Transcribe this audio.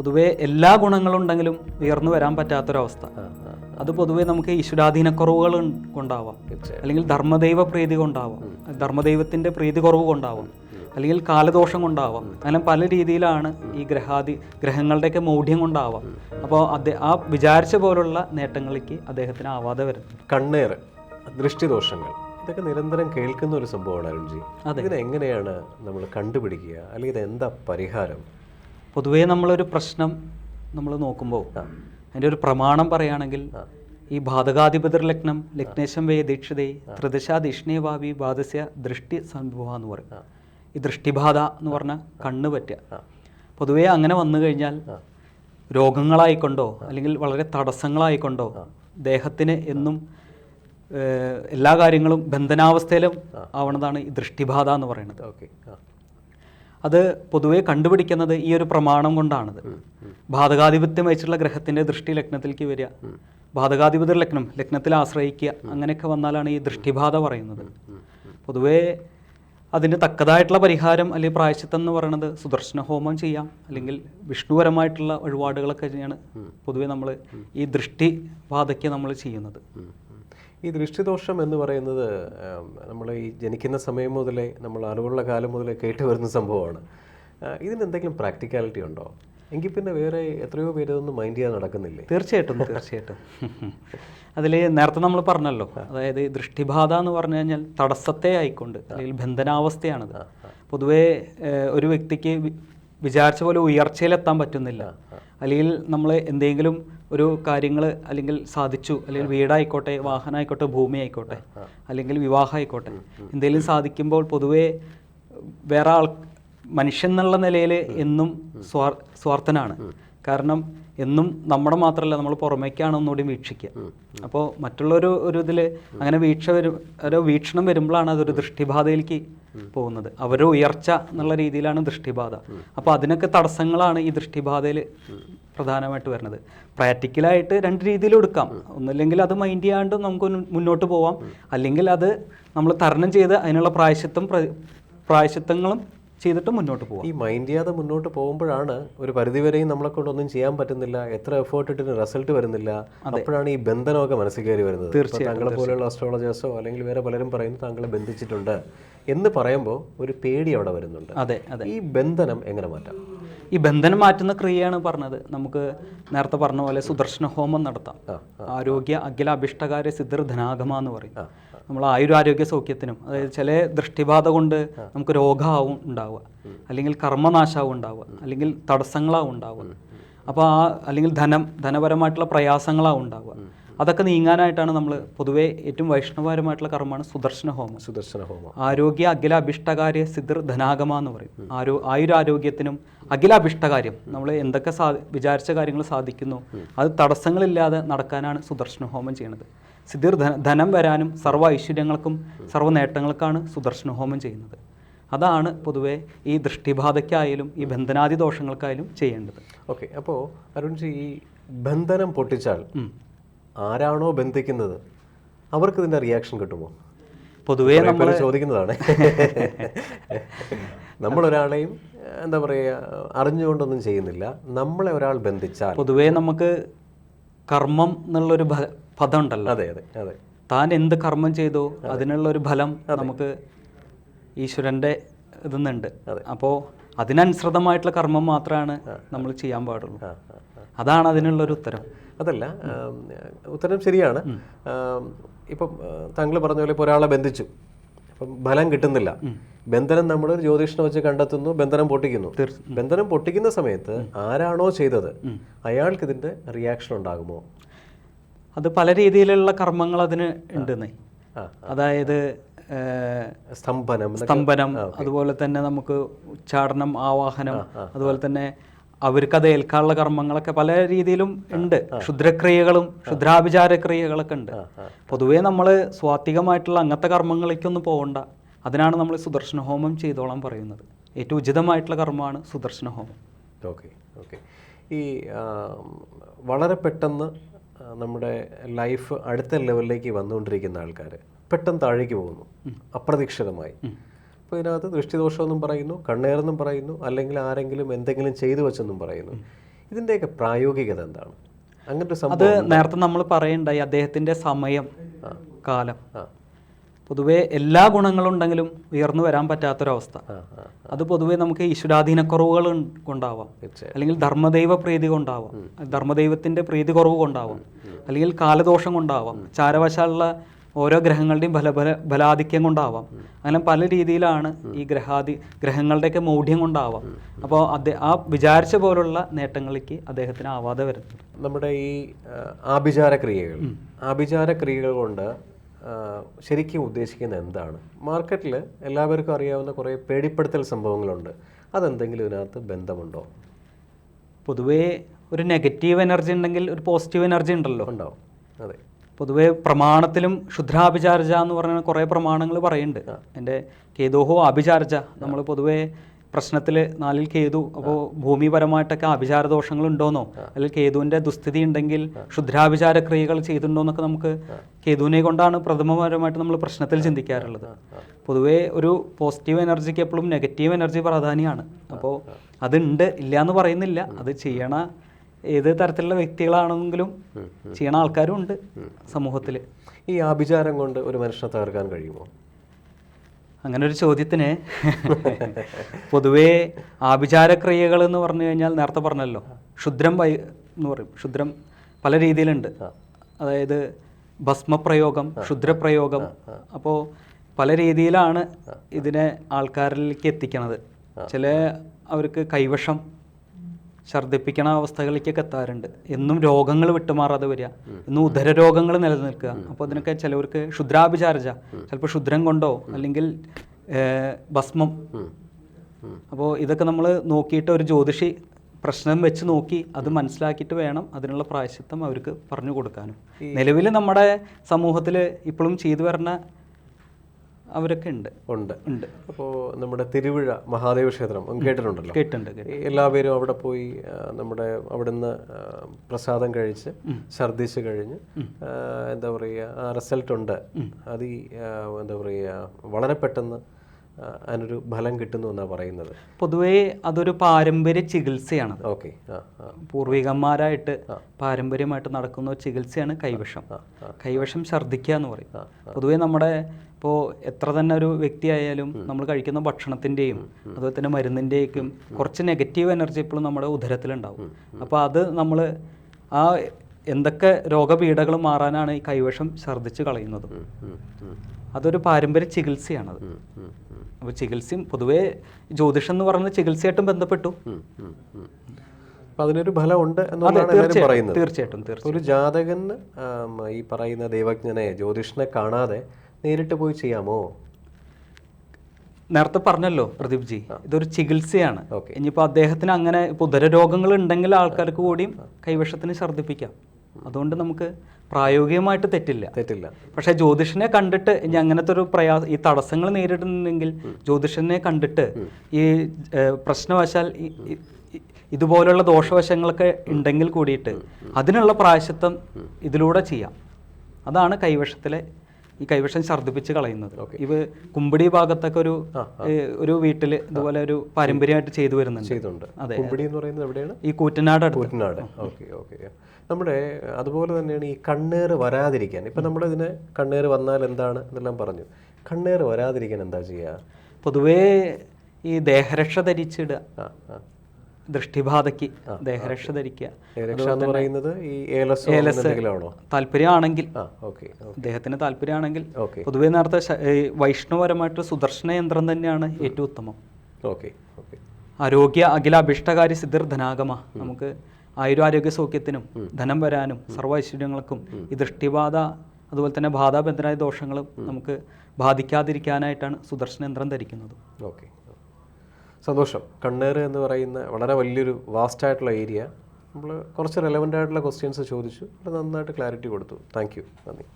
പൊതുവേ എല്ലാ ഗുണങ്ങളുണ്ടെങ്കിലും ഉയർന്നു വരാൻ പറ്റാത്തൊരവസ്ഥ. അത് പൊതുവേ നമുക്ക് ഈശ്വരാധീനക്കുറവുകൾ കൊണ്ടാവാം. അല്ലെങ്കിൽ ധർമ്മദൈവ പ്രീതി കൊണ്ടാവാം. ധർമ്മദൈവത്തിന്റെ പ്രീതി കുറവ് കൊണ്ടാവാം. അല്ലെങ്കിൽ കാലദോഷം കൊണ്ടാവാം. അങ്ങനെ പല രീതിയിലാണ് ഈ ഗ്രഹാദി ഗ്രഹങ്ങളുടെയൊക്കെ മൗഢ്യം കൊണ്ടാവാം. അപ്പോൾ അദ്ദേഹം ആ വിചാരിച്ച പോലുള്ള നേട്ടങ്ങളിലേക്ക് അദ്ദേഹത്തിന് ആവാതെ വരുന്നു. കണ്ണേറ് ദൃഷ്ടിദോഷങ്ങൾ. ഇതൊക്കെ നിരന്തരം കേൾക്കുന്ന ഒരു സംഭവമാണ് അരുൺജി. ഇതിനെ എങ്ങനെയാണ് നമ്മൾ കണ്ടുപിടിക്കുക? അല്ലെങ്കിൽ ഇത് എന്താ പരിഹാരം? പൊതുവേ നമ്മളൊരു പ്രശ്നം നമ്മൾ നോക്കുമ്പോൾ അതിന്റെ ഒരു പ്രമാണം പറയുകയാണെങ്കിൽ ഈ ബാധകാധിപതിർ ലഗ്നം ലഗ്നേശം വേ ദീക്ഷിതേ ത്രിദശ ദിഷ്ണേവാവി ബാധസ്യ ദൃഷ്ടി സംഭവ എന്ന് പറയും. ഈ ദൃഷ്ടിബാധ എന്ന് പറഞ്ഞാൽ കണ്ണ് പറ്റുക. പൊതുവേ അങ്ങനെ വന്നു കഴിഞ്ഞാൽ രോഗങ്ങളായിക്കൊണ്ടോ അല്ലെങ്കിൽ വളരെ തടസ്സങ്ങളായിക്കൊണ്ടോ ദേഹത്തിന് എന്നും എല്ലാ കാര്യങ്ങളും ബന്ധനാവസ്ഥയിലും ആവണതാണ് ഈ ദൃഷ്ടിബാധ എന്ന് പറയുന്നത്. ഓക്കെ. അത് പൊതുവെ കണ്ടുപിടിക്കുന്നത് ഈ ഒരു പ്രമാണം കൊണ്ടാണത്. ബാധകാധിപത്യം വെച്ചിട്ടുള്ള ഗ്രഹത്തിന്റെ ദൃഷ്ടി ലഗ്നത്തിലേക്ക് വരിക. ബാധകാധിപതി ലഗ്നം ലഗ്നത്തിൽ ആശ്രയിക്കുക അങ്ങനെയൊക്കെ വന്നാലാണ് ഈ ദൃഷ്ടിബാധ പറയുന്നത്. പൊതുവേ അതിന് തക്കതായിട്ടുള്ള പരിഹാരം അല്ലെങ്കിൽ പ്രായശ്ചിത്തം എന്ന് പറയുന്നത് സുദർശന ഹോമം ചെയ്യാം അല്ലെങ്കിൽ വിഷ്ണുപരമായിട്ടുള്ള വഴിപാടുകളൊക്കെ തന്നെയാണ് പൊതുവെ നമ്മൾ ഈ ദൃഷ്ടിബാധയ്ക്ക് നമ്മൾ ചെയ്യുന്നത്. ഈ ദൃഷ്ടിദോഷം എന്ന് പറയുന്നത് നമ്മൾ ഈ ജനിക്കുന്ന സമയം മുതലേ നമ്മൾ അറിവുള്ള കാലം മുതലേ കേട്ട് വരുന്ന സംഭവമാണ്. ഇതിന് എന്തെങ്കിലും പ്രാക്ടിക്കാലിറ്റി ഉണ്ടോ? എങ്കിൽ പിന്നെ വേറെ എത്രയോ പേര് ഇതൊന്നും മൈൻഡ് ചെയ്യാൻ നടക്കുന്നില്ലേ? തീർച്ചയായിട്ടും തീർച്ചയായിട്ടും. അതിൽ നേരത്തെ നമ്മൾ പറഞ്ഞല്ലോ അതായത് ദൃഷ്ടിബാധ എന്ന് പറഞ്ഞു കഴിഞ്ഞാൽ തടസ്സത്തെ ആയിക്കൊണ്ട് അല്ലെങ്കിൽ ബന്ധനാവസ്ഥയാണത്. പൊതുവേ ഒരു വ്യക്തിക്ക് വിചാരിച്ച പോലെ ഉയർച്ചയിലെത്താൻ പറ്റുന്നില്ല. അല്ലെങ്കിൽ നമ്മൾ എന്തെങ്കിലും ഒരു കാര്യങ്ങൾ അല്ലെങ്കിൽ സാധിച്ചു അല്ലെങ്കിൽ വീടായിക്കോട്ടെ വാഹനമായിക്കോട്ടെ ഭൂമി ആയിക്കോട്ടെ അല്ലെങ്കിൽ വിവാഹം ആയിക്കോട്ടെ എന്തെങ്കിലും സാധിക്കുമ്പോൾ പൊതുവേ വേറെ ആൾ മനുഷ്യൻ എന്നുള്ള നിലയിൽ എന്നും സ്വാർ സ്വാർത്ഥനാണ്. കാരണം എന്നും നമ്മുടെ മാത്രമല്ല നമ്മൾ പുറമേക്കാണ് ഒന്നുകൂടി വീക്ഷിക്കുക. അപ്പോൾ മറ്റുള്ളൊരു ഒരു ഇതിൽ അങ്ങനെ വീക്ഷ വരും ഒരു വീക്ഷണം വരുമ്പോഴാണ് അതൊരു ദൃഷ്ടിബാധയിലേക്ക് പോകുന്നത്. അവരുടെ ഉയർച്ച എന്നുള്ള രീതിയിലാണ് ദൃഷ്ടിബാധ. അപ്പോൾ അതിനൊക്കെ തടസ്സങ്ങളാണ് ഈ ദൃഷ്ടിബാധയിൽ പ്രധാനമായിട്ട് വരുന്നത്. പ്രാക്ടിക്കലായിട്ട് രണ്ട് രീതിയിൽ എടുക്കാം. ഒന്നില്ലെങ്കിൽ അത് മൈൻഡ് ചെയ്യാണ്ട് നമുക്ക് മുന്നോട്ട് പോവാം. അല്ലെങ്കിൽ അത് നമ്മൾ തരണം ചെയ്ത് അതിനുള്ള പ്രായശത്വം പ്ര- പ്രായശ്ചിത്തങ്ങളും ചെയ്തിട്ട് മുന്നോട്ട് പോകും ഈ മൈൻഡ് ചെയ്യാതെ മുന്നോട്ട് പോകുമ്പോഴാണ് ഒരു പരിധിവരെയും നമ്മളെ കൊണ്ടൊന്നും ചെയ്യാൻ പറ്റുന്നില്ല എത്ര എഫേർട്ട് ഇട്ടിട്ട് റിസൾട്ട് വരുന്നില്ല. അപ്പോഴാണ് ഈ ബന്ധനമൊക്കെ മനസ്സിൽ കയറി വരുന്നത്. തീർച്ചയായും താങ്കളെ പോലെയുള്ള അസ്ട്രോളജേഴ്സോ അല്ലെങ്കിൽ വേറെ പലരും പറയുന്നു താങ്കളെ ബന്ധിച്ചിട്ടുണ്ട് എന്ന് പറയുമ്പോൾ ഒരു പേടി അവിടെ വരുന്നുണ്ട്. അതെ അതെ. ഈ ബന്ധനം എങ്ങനെ മാറ്റാം? ഈ ബന്ധനം മാറ്റുന്ന ക്രിയയാണ് പറഞ്ഞത്. നമുക്ക് നേരത്തെ പറഞ്ഞ പോലെ സുദർശന ഹോമം നടത്താം. ആരോഗ്യ അഖില അഭിഷ്ടകാര്യ സിദ്ധർ ധനാഗമ എന്ന് പറയും. നമ്മൾ ആയുരാരോഗ്യ സൗഖ്യത്തിനും അതായത് ചില ദൃഷ്ടിബാധ കൊണ്ട് നമുക്ക് രോഗമാവും ഉണ്ടാവുക. അല്ലെങ്കിൽ കർമ്മനാശാവും ഉണ്ടാവുക. അല്ലെങ്കിൽ തടസ്സങ്ങളാവും ഉണ്ടാവുക. അപ്പോൾ ആ അല്ലെങ്കിൽ ധനം ധനപരമായിട്ടുള്ള പ്രയാസങ്ങളാവും ഉണ്ടാവുക. അതൊക്കെ നീങ്ങാനായിട്ടാണ് നമ്മൾ പൊതുവേ ഏറ്റവും വൈഷ്ണവപരമായിട്ടുള്ള കർമ്മമാണ് സുദർശന ഹോമം. സുദർശന ഹോമം. ആരോഗ്യ അഖില അഭിഷ്ടകാര്യ സിദ്ധർ ധനാഗമ എന്ന് പറയും. ആരോ ആയുരാരോഗ്യത്തിനും അഖില അഭിഷ്ടകാര്യം നമ്മൾ എന്തൊക്കെ സാ വിചാരിച്ച കാര്യങ്ങൾ സാധിക്കുന്നു അത് തടസ്സങ്ങളില്ലാതെ നടക്കാനാണ് സുദർശന ഹോമം ചെയ്യുന്നത്. സിദ്ധിർ ധന ധനം വരാനും സർവ ഐശ്വര്യങ്ങൾക്കും സർവ നേട്ടങ്ങൾക്കാണ് സുദർശന ഹോമം ചെയ്യുന്നത്. അതാണ് പൊതുവേ ഈ ദൃഷ്ടിബാധയ്ക്കായാലും ഈ ബന്ധനാദി ദോഷങ്ങൾക്കായാലും ചെയ്യേണ്ടത്. ഓക്കെ അപ്പോൾ അരുൺജി ഈ ബന്ധനം പൊട്ടിച്ചാൽ ആരാണോ ബന്ധിക്കുന്നത്? അവർക്ക് ഇതിന്റെ റിയാക്ഷൻ കിട്ടുമോ? പൊതുവേ നമ്മൾ ചോദിക്കുന്നതാണ്. നമ്മളൊരാളെയും എന്താ പറയുക അറിഞ്ഞുകൊണ്ടൊന്നും ചെയ്യുന്നില്ല. നമ്മളെ ഒരാൾ ബന്ധിച്ചാൽ പൊതുവേ നമുക്ക് കർമ്മം എന്നുള്ളൊരു പദം ഉണ്ടല്ലോ അതെ അതെ അതെ. താൻ എന്ത് കർമ്മം ചെയ്തോ അതിനുള്ള ഒരു ഫലം നമുക്ക് ഈശ്വരന്റെ ഇതെന്നുണ്ട് അപ്പോൾ അതിനനുസൃതമായിട്ടുള്ള കർമ്മം മാത്രമാണ് നമ്മൾ ചെയ്യാൻ പാടുള്ളൂ. അതാണ് അതിനുള്ള ഒരു ഉത്തരം. അതല്ല ഉത്തരം ശരിയാണ്. ഇപ്പം താങ്കൾ പറഞ്ഞ പോലെ ഇപ്പോൾ ഒരാളെ ബന്ധിച്ചു. അപ്പം ഫലം കിട്ടുന്നില്ല. ബന്ധനം നമ്മൾ ഒരു ജ്യോതിഷനെ വെച്ച് കണ്ടെത്തുന്നു ബന്ധനം പൊട്ടിക്കുന്നു. ബന്ധനം പൊട്ടിക്കുന്ന സമയത്ത് ആരാണോ ചെയ്തത്? അയാൾക്ക് ഇതിന്റെ റിയാക്ഷൻ ഉണ്ടാകുമോ? അത് പല രീതിയിലുള്ള കർമ്മങ്ങൾ അതിന് ഉണ്ടെന്നേ. അതായത് സ്തംഭനം സ്തംഭനം അതുപോലെ തന്നെ നമുക്ക് ഉച്ചാടനം ആവാഹനം അതുപോലെ തന്നെ അവർക്കത് ഏൽക്കാനുള്ള കർമ്മങ്ങളൊക്കെ പല രീതിയിലും ഉണ്ട്. ക്ഷുദ്രക്രിയകളും ക്ഷുദ്രാഭിചാര ക്രിയകളൊക്കെ ഉണ്ട്. പൊതുവേ നമ്മൾ സ്വാത്വികമായിട്ടുള്ള അങ്ങനത്തെ കർമ്മങ്ങളിലേക്കൊന്നും പോകണ്ട അതിനാണ് നമ്മൾ സുദർശന ഹോമം ചെയ്തോളാം പറയുന്നത്. ഏറ്റവും ഉചിതമായിട്ടുള്ള കർമ്മമാണ് സുദർശന ഹോമം ഓക്കെ ഓക്കെ. ഈ വളരെ പെട്ടെന്ന് നമ്മുടെ ലൈഫ് അടുത്ത ലെവലിലേക്ക് വന്നുകൊണ്ടിരിക്കുന്ന ആൾക്കാർ പെട്ടെന്ന് താഴേക്ക് പോകുന്നു. അപ്രതീക്ഷിതമായി. അപ്പോൾ ഇതിനകത്ത് ദൃഷ്ടിദോഷമെന്നും പറയുന്നു കണ്ണേറെന്നും പറയുന്നു അല്ലെങ്കിൽ ആരെങ്കിലും എന്തെങ്കിലും ചെയ്തു വെച്ചെന്നും പറയുന്നു. ഇതിന്റെയൊക്കെ പ്രായോഗികത എന്താണ്? അങ്ങനത്തെ അത് നേരത്തെ നമ്മൾ പറയണ്ടായി അദ്ദേഹത്തിന്റെ സമയം കാലം. പൊതുവേ എല്ലാ ഗുണങ്ങളും ഉണ്ടെങ്കിലും ഉയർന്നു വരാൻ പറ്റാത്തൊരവസ്ഥ. അത് പൊതുവേ നമുക്ക് ഈശ്വരാധീനക്കുറവുകൾ കൊണ്ടാവാം. അല്ലെങ്കിൽ ധർമ്മദൈവ പ്രീതി കൊണ്ടാവാം. ധർമ്മദൈവത്തിന്റെ പ്രീതി കുറവ് കൊണ്ടാവാം അല്ലെങ്കിൽ കാലദോഷം കൊണ്ടാവാം. ചാരവശാലുള്ള ഓരോ ഗ്രഹങ്ങളുടെയും ബലബല ബലാധിക്യം കൊണ്ടാവാം. അങ്ങനെ പല രീതിയിലാണ് ഈ ഗ്രഹാദി ഗ്രഹങ്ങളുടെയൊക്കെ മൗഢ്യം കൊണ്ടാവാം. അപ്പോൾ അദ്ദേഹം ആ വിചാരിച്ച പോലുള്ള നേട്ടങ്ങളിലേക്ക് അദ്ദേഹത്തിന് ആവാതെ വരുന്നത് നമ്മുടെ ഈ ആഭിചാര ക്രിയകൾ ആഭിചാര ക്രിയകൾ കൊണ്ട് ശരിക്കും ഉദ്ദേശിക്കുന്നത് എന്താണ്? മാർക്കറ്റിൽ എല്ലാവർക്കും അറിയാവുന്ന കുറേ പേടിപ്പെടുത്തൽ സംഭവങ്ങളുണ്ട്. അതെന്തെങ്കിലും ഇതിനകത്ത് ബന്ധമുണ്ടോ? പൊതുവേ ഒരു നെഗറ്റീവ് എനർജി ഉണ്ടെങ്കിൽ ഒരു പോസിറ്റീവ് എനർജി ഉണ്ടല്ലോ. ഉണ്ടാവും. അതെ. പൊതുവേ പ്രമാണത്തിലും ശുദ്രാഭിചാർജ എന്ന് പറയുന്ന കുറേ പ്രമാണങ്ങൾ പറയുന്നുണ്ട്. എന്റെ കേദോഹോ അഭിചാർജ നമ്മൾ പൊതുവെ പ്രശ്നത്തിൽ നാലിൽ കേതു അപ്പോൾ ഭൂമിപരമായിട്ടൊക്കെ അഭിചാര ദോഷങ്ങൾ ഉണ്ടോന്നോ അല്ലെങ്കിൽ കേതുവിന്റെ ദുസ്ഥിതി ഉണ്ടെങ്കിൽ ക്ഷുദ്രാഭിചാര ക്രിയകൾ ചെയ്തിട്ടുണ്ടോ എന്നൊക്കെ നമുക്ക് കേതുവിനെ കൊണ്ടാണ് പ്രഥമപരമായിട്ട് നമ്മൾ പ്രശ്നത്തിൽ ചിന്തിക്കാറുള്ളത്. പൊതുവേ ഒരു പോസിറ്റീവ് എനർജിക്ക് എപ്പോഴും നെഗറ്റീവ് എനർജി പ്രാധാന്യമാണ്. അപ്പോൾ അതുണ്ട് ഇല്ല എന്ന് പറയുന്നില്ല അത് ചെയ്യണ ഏത് തരത്തിലുള്ള വ്യക്തികളാണെങ്കിലും ചെയ്യണ ആൾക്കാരും ഉണ്ട് സമൂഹത്തിൽ ഈ ആഭിചാരം കൊണ്ട് ഒരു മനുഷ്യനെ തകർക്കാൻ കഴിയുമോ? അങ്ങനെ ഒരു ചോദ്യത്തിന് പൊതുവേ ആഭിചാരക്രിയകൾ എന്ന് പറഞ്ഞു കഴിഞ്ഞാൽ നേരത്തെ പറഞ്ഞല്ലോ. ക്ഷുദ്രം വൈ എന്ന് പറയും. ക്ഷുദ്രം പല രീതിയിലുണ്ട്. അതായത് ഭസ്മപ്രയോഗം ക്ഷുദ്രപ്രയോഗം. അപ്പോൾ പല രീതിയിലാണ് ഇതിനെ ആൾക്കാരിലേക്ക് എത്തിക്കണത്. ചില അവർക്ക് കൈവശം ഛർദ്ദിപ്പിക്കണ അവസ്ഥകളിലേക്കൊക്കെ എത്താറുണ്ട്. എന്നും രോഗങ്ങൾ വിട്ടുമാറാതെ വരിക. എന്നും ഉദര രോഗങ്ങൾ നിലനിൽക്കുക അപ്പോൾ അതിനൊക്കെ ചിലവർക്ക് ക്ഷുദ്രാഭിചാരജ ചിലപ്പോൾ ക്ഷുദ്രം കൊണ്ടോ അല്ലെങ്കിൽ ഭസ്മം. അപ്പോൾ ഇതൊക്കെ നമ്മൾ നോക്കിയിട്ട് ഒരു ജ്യോതിഷി പ്രശ്നം വെച്ച് നോക്കി അത് മനസ്സിലാക്കിയിട്ട് വേണം അതിനുള്ള പ്രായശ്ചിത്തം അവർക്ക് പറഞ്ഞു കൊടുക്കാനും. നിലവിൽ നമ്മുടെ സമൂഹത്തിൽ ഇപ്പോഴും ചെയ്തു വരുന്ന അവരൊക്കെ ഉണ്ട്. ഉണ്ട്. ഉണ്ട്. അപ്പോൾ നമ്മുടെ തിരുവിഴ മഹാദേവ ക്ഷേത്രം കേട്ടിട്ടുണ്ടല്ലോ. കേട്ടിട്ടുണ്ട് എല്ലാവരും അവിടെ പോയി നമ്മുടെ അവിടുന്ന് പ്രസാദം കഴിച്ച് ഛർദ്ദിച്ച് കഴിഞ്ഞ് എന്താ പറയുക ആ റിസൾട്ട് ഉണ്ട് അത് എന്താ പറയുക വളരെ പെട്ടെന്ന് അതിനൊരു ഫലം കിട്ടുന്നു എന്നാണ് പറയുന്നത്? പൊതുവേ അതൊരു പാരമ്പര്യ ചികിത്സയാണ്. ഓക്കെ. പൂർവികന്മാരായിട്ട് പാരമ്പര്യമായിട്ട് നടക്കുന്ന ഒരു ചികിത്സയാണ് കൈവശം. കൈവശം ഛർദ്ദിക്കുക എന്ന് പറയും. പൊതുവേ നമ്മുടെ ഇപ്പോൾ എത്ര തന്നെ ഒരു വ്യക്തിയായാലും നമ്മൾ കഴിക്കുന്ന ഭക്ഷണത്തിന്റെയും അതുപോലെ തന്നെ മരുന്നിന്റെയൊക്കെ കുറച്ച് നെഗറ്റീവ് എനർജി ഇപ്പോഴും നമ്മുടെ ഉദരത്തിലുണ്ടാവും. അപ്പോൾ അത് നമ്മൾ ആ എന്തൊക്കെ രോഗപീഠകൾ മാറാനാണ് ഈ കൈവശം ഛർദ്ദിച്ച് കളയുന്നത്? അതൊരു പാരമ്പര്യ ചികിത്സയാണത്. അപ്പോൾ ചികിത്സയും പൊതുവേ ജ്യോതിഷം എന്ന് പറയുന്നത് ചികിത്സയായിട്ടും ബന്ധപ്പെട്ടു. അതിനൊരു ഫലമുണ്ട് തീർച്ചയായിട്ടും പറയുന്നത്. തീർച്ചയായിട്ടും ഒരു ജാതകൻ ഈ പറയുന്ന ദൈവജ്ഞനെ ജ്യോതിഷനെ കാണാതെ നേരിട്ട് പോയി ചെയ്യാമോ? നേരത്തെ പറഞ്ഞല്ലോ പ്രദീപ് ജി ഇതൊരു ചികിത്സയാണ്. ഇനിയിപ്പോൾ അദ്ദേഹത്തിന് അങ്ങനെ ഇപ്പോൾ ഉദരരോഗങ്ങൾ ഉണ്ടെങ്കിൽ ആൾക്കാർക്ക് കൂടിയും കൈവശത്തിന് ഛർദ്ദിപ്പിക്കാം. അതുകൊണ്ട് നമുക്ക് പ്രായോഗികമായിട്ട് തെറ്റില്ല. തെറ്റില്ല. പക്ഷേ ജ്യോതിഷനെ കണ്ടിട്ട് ഇനി അങ്ങനത്തെ ഒരു പ്രയാസം ഈ തടസ്സങ്ങൾ നേരിടുന്നുണ്ടെങ്കിൽ ജ്യോതിഷനെ കണ്ടിട്ട് ഈ പ്രശ്നവശാൽ ഇതുപോലുള്ള ദോഷവശങ്ങളൊക്കെ ഉണ്ടെങ്കിൽ കൂടിയിട്ട് അതിനുള്ള പ്രായശത്വം ഇതിലൂടെ ചെയ്യാം. അതാണ് കൈവശത്തിലെ ഈ കൈവശം ഛർദ്ദിപ്പിച്ച് കളയുന്നത്. ഇവ കുമ്പിടി ഭാഗത്തൊക്കെ ഒരു ഒരു വീട്ടിൽ ഇതുപോലെ ഒരു പാരമ്പര്യമായിട്ട് ചെയ്തു വരുന്നുണ്ട്. ചെയ്തുണ്ട്. അതെ. കുമ്പിടി എന്ന് പറയുന്നത് എവിടെയാണ്? ഈ കൂറ്റനാട് കൂറ്റനാട്. Okay okay. നമ്മുടെ അതുപോലെ തന്നെയാണ് ഈ കണ്ണേറ് വരാതിരിക്കാൻ. ഇപ്പം നമ്മളിതിനെ കണ്ണേറ് വന്നാൽ എന്താണ് എന്നെല്ലാം പറഞ്ഞു. കണ്ണേറ് വരാതിരിക്കാൻ എന്താ ചെയ്യുക പൊതുവേ ഈ ദേഹരക്ഷ ധരിച്ചിടുക. ദൃഷ്ടിബാധയ്ക്ക് ദേഹരക്ഷ ധരിക്കുക താല്പര്യമാണെങ്കിൽ ദേഹത്തിന് താല്പര്യമാണെങ്കിൽ പൊതുവെ നേരത്തെ വൈഷ്ണവപരമായിട്ട് സുദർശന യന്ത്രം തന്നെയാണ് ഏറ്റവും ഉത്തമം. ആരോഗ്യ അഖില അഭിഷ്ടകാരി സിദ്ധിർ ധനാഗമ. നമുക്ക് ആയുരാരോഗ്യ സൗഖ്യത്തിനും ധനം വരാനും സർവ ഐശ്വര്യങ്ങൾക്കും ഈ ദൃഷ്ടിബാധ അതുപോലെ തന്നെ ബാധാബന്ധനായ ദോഷങ്ങളും നമുക്ക് ബാധിക്കാതിരിക്കാനായിട്ടാണ് സുദർശന യന്ത്രം ധരിക്കുന്നത്. ഓക്കെ. സന്തോഷം. കണ്ണേർ എന്ന് പറയുന്ന വളരെ വലിയൊരു വാസ്റ്റ് ആയിട്ടുള്ള ഏരിയ നമ്മൾ കുറച്ച് റെലവന്റ് ആയിട്ടുള്ള ക്വസ്റ്റ്യൻസ് ചോദിച്ചു. നന്നായിട്ട് ക്ലാരിറ്റി കൊടുത്തു. താങ്ക് യു നന്ദി.